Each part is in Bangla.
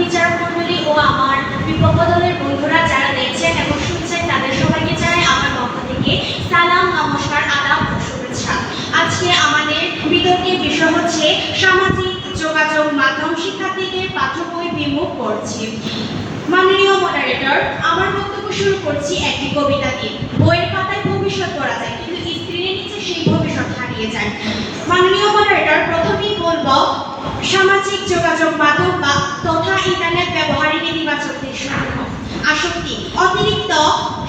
বিচারক মণ্ডলী ও আমার বিপক্ষ দলের বন্ধুরা যারা দেখছেন এবং শুনছেন, তাদের সবাইকে জানাই আমার পক্ষ থেকে সালাম, নমস্কার, আদাব ও শুভেচ্ছা। আজকে আমাদের বিতর্কের বিষয় হচ্ছে সামাজিক যোগাযোগ মাধ্যম শিক্ষার্থীদের পাঠ্য বই বিমুখ করছে। মাননীয় মডারেটর আমার বক্তব্য শুরু করছি একটি কবিতা দিয়ে। বইয়ের পাতায় ভবিষ্যৎ করা যায়, কিন্তু স্ক্রিনের নিচে সেই ভবিষ্যৎ হারিয়ে যায়। মাননীয় মডারেটর প্রথমেই বলব সামাজিক যোগাযোগ মাধ্যম বা তথা ইন্টারনেট ব্যবহারে নেতিবাচক আসক্তি, অতিরিক্ত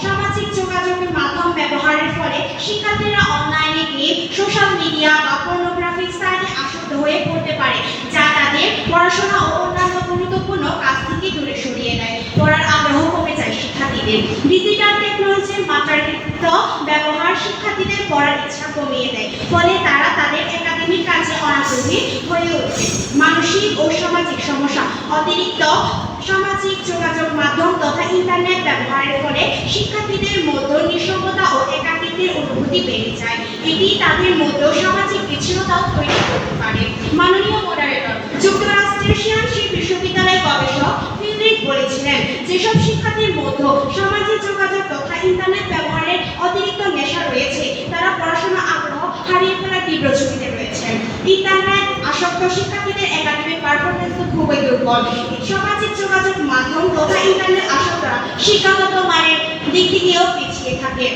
সামাজিক যোগাযোগের মাধ্যম ব্যবহারের ফলে শিক্ষার্থীরা অনলাইনে গিয়ে সোশ্যাল মিডিয়া বা পর্নোগ্রাফিক সাইটে আসক্ত হয়ে পড়তে পারে, যা তাদের পড়াশোনা ও অন্যান্য গুরুত্বপূর্ণ কাজ থেকে দূরে সরিয়ে দেয় পড়ার আগ্রহ কমে যায় শিক্ষার্থীদের। ডিজিটাল টেকনোলজির মাত্রাতিরিক্ত ব্যবহার শিক্ষার্থীদের পড়ার ইচ্ছা কমিয়ে দেয়। ফলে তারা তাদের একাডেমিক কাজে অনাগ্রহী মানসিক ও সামাজিক সমস্যা। অতিরিক্ত সামাজিক যোগাযোগ মাধ্যম তথা ইন্টারনেট ব্যবহারের ফলে শিক্ষার্থীদের মধ্যে নিঃসঙ্গতা ও একাকিত্বের অনুভূতি বেড়ে যায়। এটি তাদের মধ্যেও সামাজিক বিচ্ছিন্নতাও তৈরি করতে পারে। মাননীয় মডারেটর যুক্তরাষ্ট্রের শিয়ানশি বিশ্ববিদ্যালয়ের গবেষক ফিলরিক বলেছিলেন, যেসব শিক্ষার্থীর মধ্যে সামাজিক যোগাযোগ তথা ইন্টারনেট ব্যবহারের অতিরিক্ত নেশা রয়েছে, তারা পড়াশোনা আগ্রহ হারিয়ে ফেলার তীব্র ঝুঁকিতে রয়েছে ইন্টারনেট আসক্ত শিক্ষার্থীদের একাডেমিক পারফরমেন্স খুবই দুর্বল। সামাজিক যোগাযোগ মাধ্যম তথা ইন্টারনেট আসক্তরা শিক্ষাগত মানের দিক থেকেও পিছিয়ে থাকে।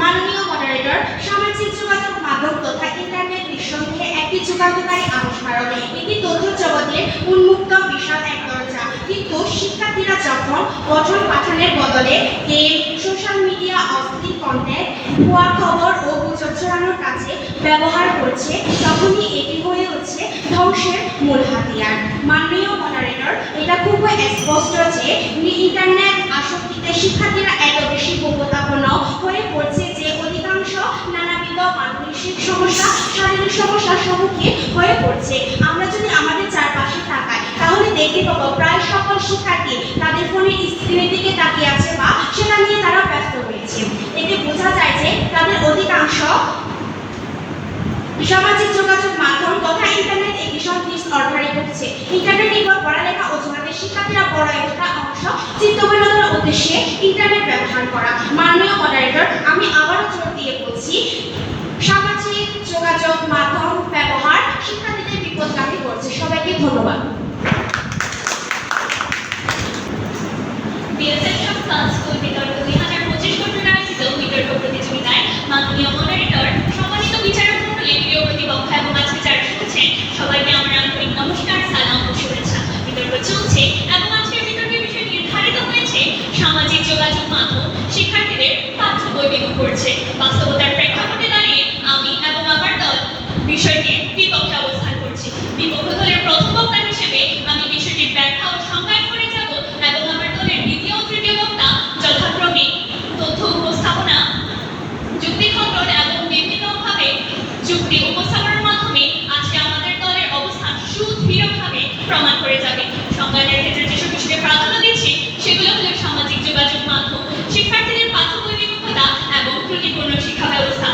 মাননীয় মডারেটর সামাজিক যোগাযোগ মাধ্যম তথা ইন্টারনেট নিঃসন্দেহে একটি যুগান্তকারী আবিষ্কারক এটি তথ্য জগতের উন্মুক্ত বিশাল এক দরজা। কিন্তু শিক্ষার্থীরা যখন পঠন পাঠনের বদলে গেম সোশ্যাল মিডিয়া অস্থির কন্টেন্ট ভুয়া খবর ও গুজব ছড়ানোর কাছে ব্যবহার করছে, তখনই এটি ধ্বংসের মূল হাতিয়ার। মাননীয় মডারেটর এটা খুবই স্পষ্ট যে ইন্টারনেট আসক্তিতে শিক্ষার্থীরা এত বেশি উপস্থাপন হয়ে পড়ছে যে অধিকাংশ নানাবিধ মানসিক সমস্যা, শারীরিক সমস্যার সম্মুখীন হয়ে পড়ছে। আমরা যদি আমাদের চারপাশে তাকাই, তাহলে দেখতে পাবো প্রায় সকল শিক্ষার্থী তাদের ফোনের স্ক্রিনের দিকে তাকিয়ে আছে বা সেটা নিয়ে তারা ব্যস্ত রয়েছে। এতে বোঝা যায় যে তাদের অধিকাংশ সামাজিক যোগাযোগ মাধ্যম তথা ইন্টারনেট এই ভীষণ ডিসঅর্ডারে ভুগছে ইন্টারনেট নির্ভর পড়ালেখা ও অজুহাতে শিক্ষার্থীরা বড় একটা অংশ চিত্তবিনোদনের উদ্দেশ্যে ইন্টারনেট ব্যবহার করা। মাননীয় মডারেটর আমি আবারও জোর দিয়ে বলছি, সামাজিক যোগাযোগ মাধ্যম ব্যবহার শিক্ষার্থীদের বিপদগামী করছে। সবাইকে ধন্যবাদ। বিষয়টি বিপক্ষে অবস্থান করছি। বিপক্ষ দলের প্রথম বক্তা হিসেবে আমি বিষয়টির ব্যাখ্যা ও সংজ্ঞায়ন করে যাব এবং আমার দলের দ্বিতীয় তৃতীয় বক্তা যথাক্রমে তথ্য উপস্থাপনা, যুক্তি খণ্ডন এবং বিভিন্নভাবে যুক্তি উপস্থাপনের মাধ্যমে আজকে আমাদের দলের অবস্থান সুদৃঢ়ভাবে প্রমাণ করে যাবে। সংজ্ঞানের ক্ষেত্রে যেসব বিষয়কে প্রাধান্য দিচ্ছি, সেগুলো হলো সামাজিক যোগাযোগ মাধ্যম, শিক্ষার্থীদের পাঠ্য এবং ত্রুটিপূর্ণ শিক্ষা ব্যবস্থা।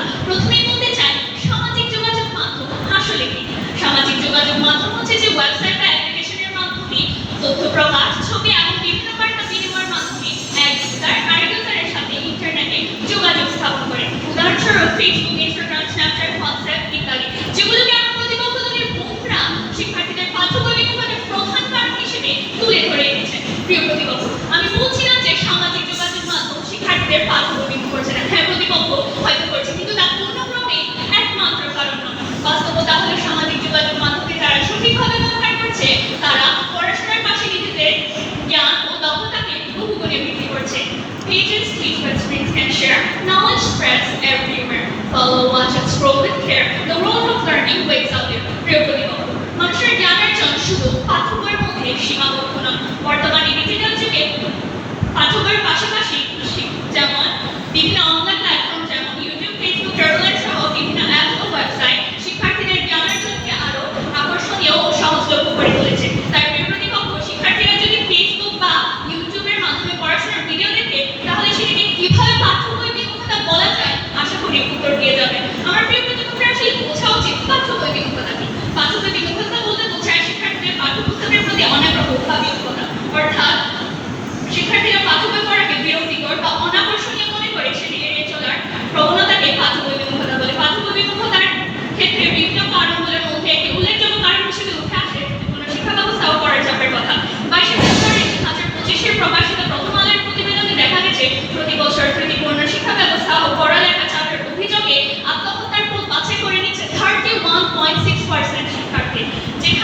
পয়েন্ট সিক্স পার্সেন্ট শিক্ষার্থী যেখানে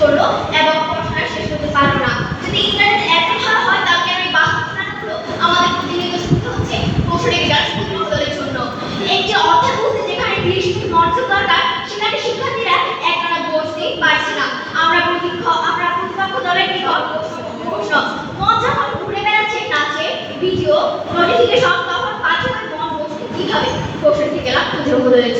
করল এবং পড়াশোনা শেষ করতে পারল না। যদি ইন্টারনেট এত ভালো হয়, তাহলে এই বাস্তবতাগুলো আমাদের প্রতিনিয়ত শুনতে হচ্ছে? কৌশলী স্কুল বদলের জন্য। একটি অর্থাৎ বলতে যেখানে মিনিট মনোযোগ দরকার, সেখানে শিক্ষার্থীরা একটানা বসতেই পারছে না। আমরা প্রতিপক্ষ আমরা প্রতিপক্ষ দলের নিকট প্রশ্ন। যখন ঘুরে বেড়াচ্ছে নাচে ভিডিও নোটিফিকেশন তখন পাঠকের মন বসতে কীভাবে? কৌশল থেকে লাভ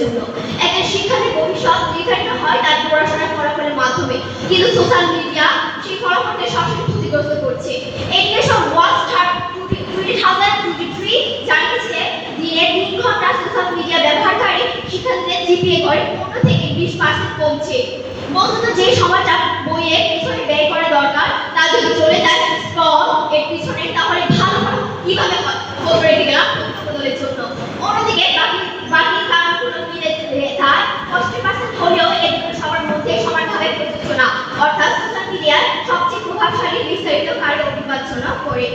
জন্য একটা শিক্ষার্থীর ভবিষ্যৎ নির্ধারিত হয় তার পড়াশোনার ফলাফলের মাধ্যমে কিন্তু সোশ্যাল মিডিয়া সেই ফলাফলকে সবসময় ক্ষতিগ্রস্ত করছে। Education watch twenty thousand twenty three জানিয়েছে, দিনে তিন ঘণ্টা সোশ্যাল মিডিয়া ব্যবহারকারী শিক্ষার্থীদের জিপিএ করে, পনেরো থেকে বিশ পার্সেন্ট কমছে। বস্তুত যে সময়টা বইয়ে পিছনে ব্যয় করা দরকার, তা যদি চলে যায় স্টল এর পিছনে, তাহলে ভালো কীভাবে রেখে গেলাম বদলের জন্য অন্যদিকে বাকি বাকি কারণগুলো মিলে তার পঁয়ষট্টি পার্সেন্ট হলেও এগুলো সবার মধ্যে সমানভাবে প্রযোজ্য না অর্থাৎ সোশ্যাল মিডিয়ার সবচেয়ে প্রভাবশালী বিস্তারিত কার্য বিবেচনা করে।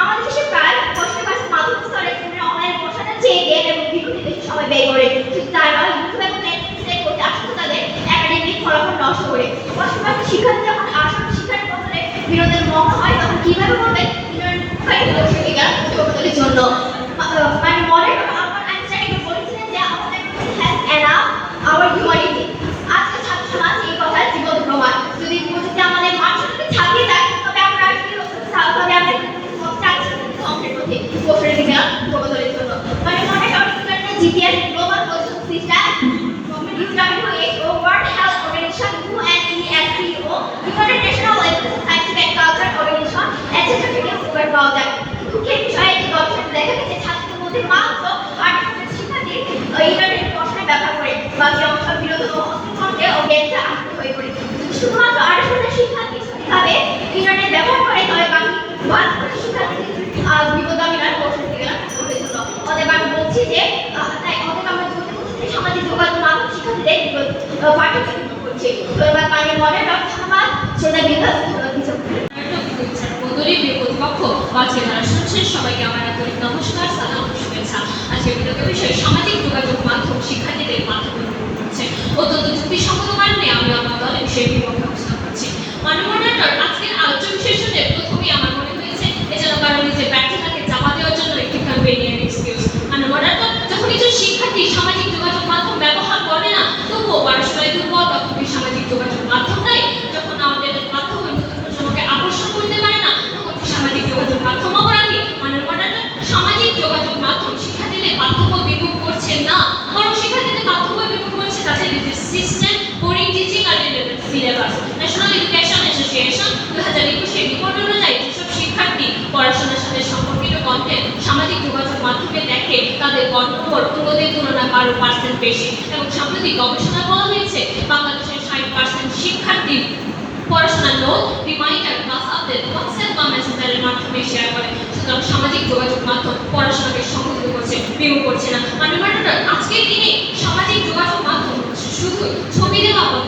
আমাদের দেশে প্রায় পঁয়ষট্টি পার্সেন্ট মাধ্যমিক স্তরে অনলাইন পড়াশোনার চেয়ে গেম এবং বিরতিতে বেশি সময় ব্যয় করে। শুধু তাই নয় করতে আসলে তাদের একাডেমিক ফলাফল নষ্ট করে। পাশাপাশি শিক্ষার্থী যখন আসলে শিক্ষার বদলে বিনোদনের মগ্ন হয়, তখন কীভাবে করবে বিনোদনের জন্য? মানে মনে আমার আইনস্টাইন একবার বলেছিলেন যে আমাদের হ্যাজ এনাফ আওয়ার হিউম্যানিটি আজকে ছাত্র সমাজ এই কথা জীবন প্রমাণ যদি প্রযুক্তি আমাদের মানুষকে ছাপিয়ে যায় তবে আমরা আসলে তবে আমরা চাচ্ছি ধ্বংসের পথে বসে রেখে গেলাম প্রবদলের জন্য মানে মনে করেন GPS global position system WHO World Health Organization UNESCO United National Scientific and Culture Organization etc থেকে উপকার পাওয়া যায় দুঃখের বিষয় একটি গবেষণা দেখা গেছে ছাত্রদের মধ্যে মাত্র আট শিক্ষার্থী ইন্টারনেট পড়াশোনায় ব্যবহার করে বাকি অংশ বিনোদন ও হস্তকণ্ঠে ও জ্ঞানটা আসক্ত হয়ে পড়ে যদি শুধুমাত্র আট হাজার শিক্ষার্থী সঠিকভাবে ইন্টারনেট ব্যবহার করে তবে বাকি ওয়ান শিক্ষার্থী বিপদামী নয় পৌঁছতে গেলাম জন্য অতএব আমি বলছি যে আহ, তাই অতএব আমরা বলতে বলছি যে সামাজিক যোগাযোগ মাধ্যম শিক্ষার্থীদের পার্টিসিপেট করছে তো এবার সবাইকে আমার নমস্কার সালাম শুভেচ্ছা আজকে বিরত বিষয় সামাজিক যোগাযোগ মাধ্যম শিক্ষার্থীদের মাধ্যমে করছে অত্যন্ত যুক্তিসঙ্গত কারণে আমি আমার দলের বিষয়ে বিপক্ষে অবস্থান করছি মানবনাটর আজকের আলোচনা সেশনে প্রথমেই আমার মনে হয়েছে এছাড়া কারণ নিজের ব্যর্থতাকে চাপা দেওয়ার জন্য একটি কনভেনিয়েন্ট এক্সকিউজ মানবনাটর যখন কিছু শিক্ষার্থী সামাজিক যোগাযোগ মাধ্যম ব্যবহার করে না তবুও পড়াশোনায় দুর্বল তখন কি সামাজিক যোগাযোগ মাধ্যম নাই যখন আমাদের মাধ্যমে নতুন প্রজন্মকে আকর্ষণ করতে পারে না তখন কি সামাজিক যোগাযোগ মাধ্যম অপরাধী মানবনাটর সামাজিক যোগাযোগ মাধ্যম শিক্ষার্থীদের পার্থক্য বিমুখ করছে না বরং শিক্ষার্থীদের পার্থক্য বিমুখ করছে তাদের সিস্টেম বোরিং টিচিং আর সিলেবাস ন্যাশনাল এডুকেশন অ্যাসোসিয়েশন দু হাজার একুশের রিপোর্ট অনুযায়ী যেসব শিক্ষার্থী পড়াশোনার সাথে সম্পর্কিত কন্টেন্ট সামাজিক যোগাযোগ মাধ্যমে দেখে তাদের কর্মপর অন্যদের তুলনায় বারো পার্সেন্ট বেশি। এবং সাম্প্রতিক গবেষণায় বলা হয়েছে, বাংলাদেশের ষাট পার্সেন্ট শিক্ষার্থী পড়াশোনার রিমাইন্ডার হোয়াটসঅ্যাপ বা মেসেঞ্জারের মাধ্যমে শেয়ার করে। সুতরাং সামাজিক যোগাযোগ মাধ্যম পড়াশোনাকে সমৃদ্ধ করছে বিমুখ করছে না। আজকের দিনে সামাজিক যোগাযোগ মাধ্যম শুধু ছবি দেওয়া বা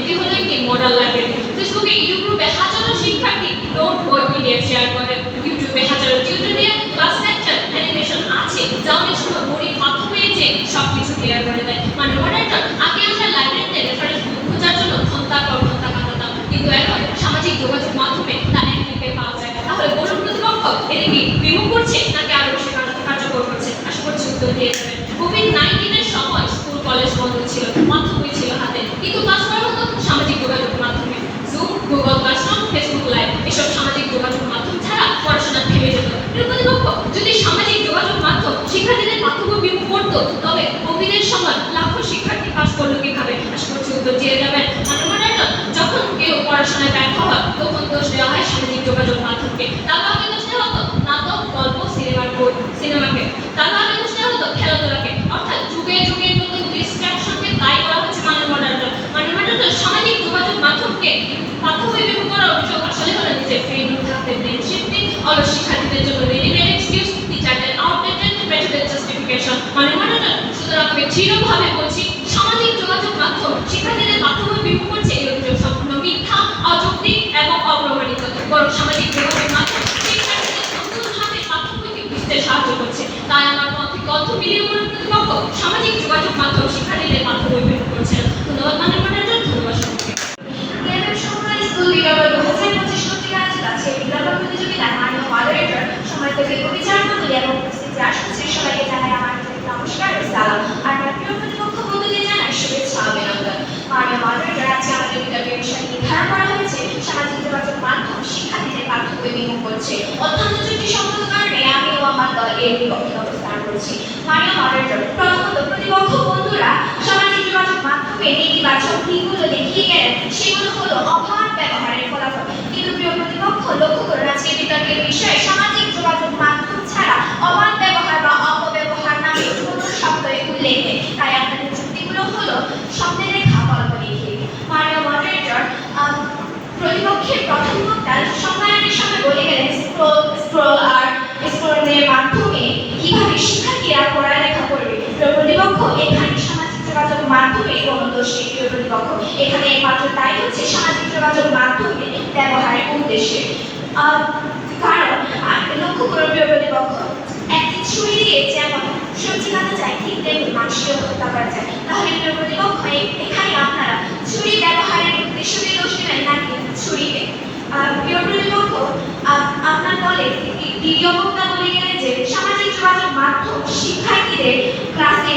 এটি হলো একটি মডেল লাইব্রেরি ফেসবুকে ইউটিউব গ্রুপে হাজারো শিক্ষার্থী নোট বই পিডিএফ শেয়ার করে। ইউটিউবে হাজারো টিউটোরিয়াল ক্লাস লেকচার অ্যানিমেশন আছে, যা অনেক সময় বড়ির মাধ্যমে যে সব কিছু ক্লিয়ার করে দেয়। মানে মডার্ন আগে আমরা লাইব্রেরিতে রেফারেন্স বুক খোঁজার জন্য ঘণ্টা পর ঘণ্টা কাটাতাম। কিন্তু এখন সামাজিক যোগাযোগ মাধ্যমে তা এক ক্লিকে পাওয়া যায় তাহলে বলুন প্রতিপক্ষ এটা কি বিমুখ করছে নাকি আরও বেশি কার্য- কার্যকর করছে? আশা করছি উত্তর দিয়ে দেবেন। কোভিড নাইন্টিনের সময় স্কুল কলেজ বন্ধ ছিল মাধ্যমিক ছিল হাতে। কিন্তু ক্লাস করা হতো সামাজিক যোগাযোগ মাধ্যমে Zoom Google classroom Facebook live এসব সামাজিক যোগাযোগ মাধ্যম ছাড়া পড়াশোনা থেমে যেত প্রিয় প্রতিপক্ষ যদি সামাজিক যোগাযোগ মাধ্যম শিক্ষার্থীদের পাঠ্যক্রম বিমুখ করতো তবে কোভিডের সময় লাখো শিক্ষার্থী পাস করল কীভাবে আশা করছি উত্তর দিয়ে যাবেন মানে যখন কেউ পড়াশোনায় ব্যর্থ হয় তখন দোষ দেওয়া হয় সামাজিক যোগাযোগ মাধ্যমকে তারপর আগে দোষ দেওয়া হতো নাটক গল্প সিনেমার বই সিনেমাকে তারপর আগে দোষ দেওয়া হতো খেলাধুলাকে অর্থাৎ যুগে যুগে নতুন ডিস্ট্রাকশনকে দায়ী করা হচ্ছে মানব মডার্ন মানব মডার্ন সামাজিক যোগাযোগ মাধ্যমকে পাঠ্য বিমুখ করার অভিযোগ আসলে হলো নিজের ফ্রি থাকতে মানে মানে না আমি দৃঢ়ভাবে বলছি, সামাজিক যোগাযোগ মাধ্যম, শিক্ষার্থীদের মাধ্যমে বিমুখ করছে এই অভিযোগ সম্পূর্ণ মিথ্যা, অযৌক্তিক এবং অপ্রমাণিত। বরং সামাজিক যোগাযোগ মাধ্যম শিক্ষার্থীদের বুঝতে সাহায্য করছে। তাই আমার গ্রন্থ মিলিয়ে সামাজিক যোগাযোগ মাধ্যম শিক্ষার্থীদের পাঠ্যবই বিমুখ করছে। ধন্যবাদ মানে মানে ধন্যবাদ সবাইকে স্কুল বিদ্যালয় দু হাজার পঁচিশ পত্রিকা আছে আছে বিদ্যালয় প্রতিযোগিতা মাননীয় মডারেটর সময় থেকে বিচার মন্ডলী এবং উপস্থিত আসছে। সবাইকে জানাই আমার নমস্কার আর প্রিয় প্রতিপক্ষ বন্ধুদের জানাই শুভেচ্ছা, অভিনন্দন। মাননীয় মডারেটর আজকে আমাদের বিদ্যালয়ের বিষয় নির্ধারণ করা হয়েছে, সামাজিক যোগাযোগ মাধ্যম শিক্ষার্থীদের পাঠ্য বই বিমুখ করছে। অত্যন্ত যুক্তিসঙ্গত কারণে আমি ও আমার দল এর বিপক্ষে অবস্থান করছি। মাননীয় মডারেটর প্রথমত প্রতিপক্ষ বন্ধুরা, সামাজিক যোগাযোগ মাধ্যমে নেতিবাচক দিকগুলো দেখিয়ে গেলেন। সেগুলো হলো অবাধ ব্যবহারের ফলাফল। কিন্তু প্রিয় প্রতিপক্ষ, লক্ষ্য করুন আজকে বিতর্কের বিষয়ে সামাজিক যোগাযোগ মাধ্যম ছাড়া অবাধ ব্যবহার বা অপব্যবহার নামে কোনো শব্দের উল্লেখ নেই তাই আপনাদের শব্দের রেখা গল্প লিখে মাননীয় মডারেটর প্রতিপক্ষের প্রথম বক্তা সম্মানের সঙ্গে বলে গেলেন, স্ক্রোল আর স্ক্রোলের মাধ্যমে কীভাবে শিক্ষার্থীরা পড়ালেখা করবে? প্রতিপক্ষ, এখানে সামাজিক যোগাযোগ মাধ্যমে কোনো দোষ প্রতিপক্ষ। এখানে একমাত্র তাই হচ্ছে সামাজিক যোগাযোগ মাধ্যমে ব্যবহারের উদ্দেশ্যে। কারণ লক্ষ্য করো প্রিয় প্রতিপক্ষ, একটি ছুরি দিয়ে যেমন কাটা যায়, ঠিক তেমনি মানুষকেও হত্যা করা যায়। তাহলে প্রতিপক্ষ এখানে আপনারা ছুরি ব্যবহারের উদ্দেশ্যকে দোষ দেবেন নাকি ছুরিকে প্রিয় প্রতিপক্ষ আপ- আপনার দলে দ্বিতীয়- বক্তা বলে গেলেন যে সামাজিক যোগাযোগ মাধ্যম শিক্ষার্থীদের ক্লাসে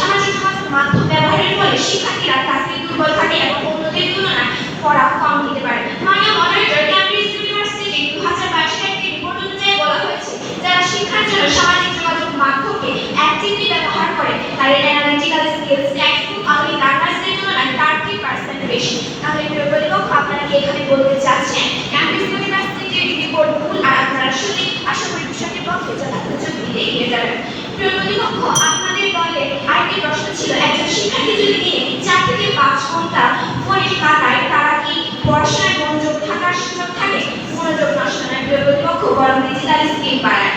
সামাজিক যোগাযোগ মাধ্যম ব্যবহারের ফলে শিক্ষার্থীরা ক্লাসে দুর্বল থাকে এবং অন্যদের তুলনায় পড়া কম দিতে পারে। মাননীয় মডারেটর ক্যামব্রিজ ইউনিভার্সিটি দু হাজার বাইশের একটি রিপোর্ট অনুযায়ী বলা হয়েছে, যারা শিক্ষার্থীরা সামাজিক যোগাযোগ মাধ্যমকে অ্যাক্টিভলি ব্যবহার করে তাদের অ্যানালিটিক্যাল স্কিলস টেক্সটবুক আলোই লার্নার্সদের তুলনায় থার্টি পার্সেন্ট বেশি। তাহলে প্রিয় প্রতিপক্ষ, আপনারা কি এখানে বলতে চাচ্ছেন? ক্যামব্রিজ ইউনিভার্সিটির রিপোর্ট ভুল, আর আপনারা সত্যি আশা করি বিষয়টির পক্ষে যথাযথ দিয়ে এগিয়ে যাবেন। প্রিয় প্রতিপক্ষ, আপনাদের দলে আরেকটি প্রশ্ন ছিল, একজন শিক্ষার্থী যদি দিনে চার থেকে পাঁচ ঘণ্টা ফোনের কাটায় তারা কি পড়াশোনায় মনোযোগ থাকার সুযোগ থাকে? মনোযোগ নষ্ট নয়, প্রিয় প্রতিপক্ষ, বরং ডিজিটাল স্কিল বাড়ায়।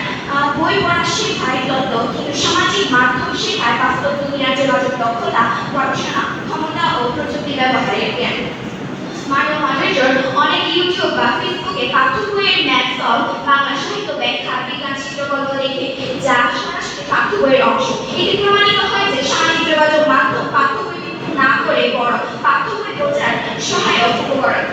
বই পড়া শেখায় তত্ত্ব কিন্তু সামাজিক মাধ্যম শেখায় বাস্তব দুনিয়ার যোগাযোগ দক্ষতা পড়াশোনা ক্ষমতা ও প্রযুক্তি ব্যবহারের জ্ঞান। মানব অনেক ইউটিউব বা ফেসবুকে পাঠ্য ম্যাথ সলভ, বাংলা সাহিত্য ব্যাখ্যা, বিজ্ঞান চিত্রকল্প লেখে, যা সরাসরি পাঠ্য অংশ। এটি প্রমাণিত হয় যে সামাজিক যোগাযোগ মাধ্যম পাঠ্য না করে বড় পাঠ্য বই বোঝার সহায়ক উপকরণ।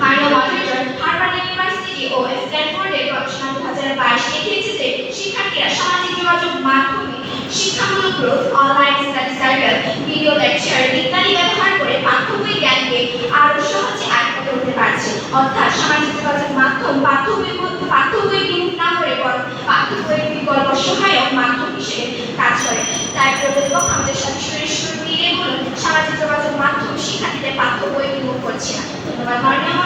মাননীয় মডারেটর হার্ভার্ড ইউনিভার্সিটি ও স্ট্যানফোর্ডের গবেষণা দু হাজার বাইশ দেখিয়েছে যে শিক্ষার্থীরা সামাজিক যোগাযোগ মাধ্যমে শিক্ষামূলক group online study circle video lecture ইত্যাদি ব্যবহার করে পাঠ্য বই জ্ঞানকে আরও সহজে আয়ত্ত করতে পারছে অর্থাৎ সামাজিক যোগাযোগ মাধ্যম পাঠ্যবইয়ের মধ্যে পাঠ্যবই বই বিমুখ না করে বরং পাঠ্যবইয়ের বিকল্প সহায়ক মাধ্যম হিসেবে কাজ করে। তাই প্রতিপক্ষ আমাদের সাথে সুরেশ মিলিয়ে বলুন, সামাজিক যোগাযোগ মাধ্যম শিক্ষার্থীদের পাঠ্যবই বই করছে না। ধন্যবাদ। মাননীয়